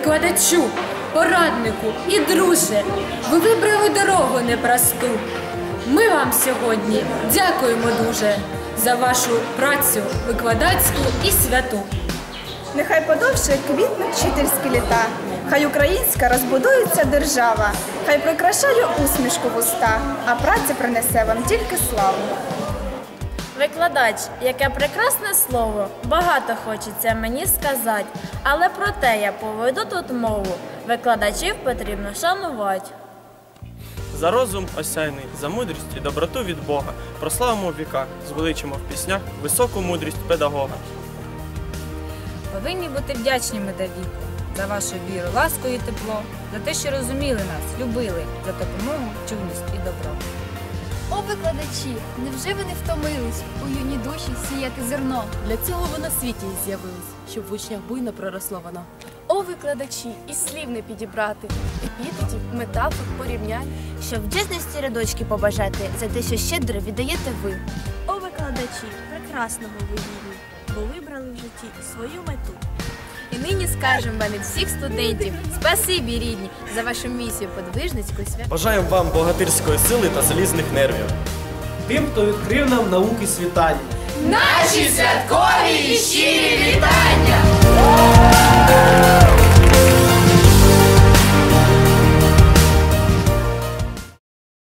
викладачу, пораднику і друже. Ви вибрали дорогу непросту. Ми вам сьогодні дякуємо дуже за вашу працю викладацьку і святу. Нехай подовше квітнуть вчительські літа, хай українська розбудується держава, хай прикрашає усмішку в уста, а праця принесе вам тільки славу. Викладач, яке прекрасне слово, багато хочеться мені сказати, але про те я поведу тут мову. Викладачів потрібно шанувати. За розум осяйний, за мудрість і доброту від Бога. Прославимо в віках, звеличимо в піснях високу мудрість педагога. Повинні бути вдячними до віку за вашу віру, ласку і тепло, за те, що розуміли нас, любили, за допомогу, чуйність і добро. О, викладачі, невже ви не втомились у юні душі сіяти зерно? Для цього ви на світі і з'явились, щоб в учнях буйно проросло воно. О, викладачі, і слів не підібрати, епітетів, метафор, порівнянь. Щоб вдячності рядочки побажати за те, що щедро віддаєте ви. О, викладачі, прекрасного ви бо вибрали в житті свою мету. Нині скажемо мене всіх студентів, спасибі рідні за вашу місію подвижницьку свят. Бажаємо вам богатирської сили та залізних нервів. Тим, хто відкрив нам науки світання. Наші святкові і щирі!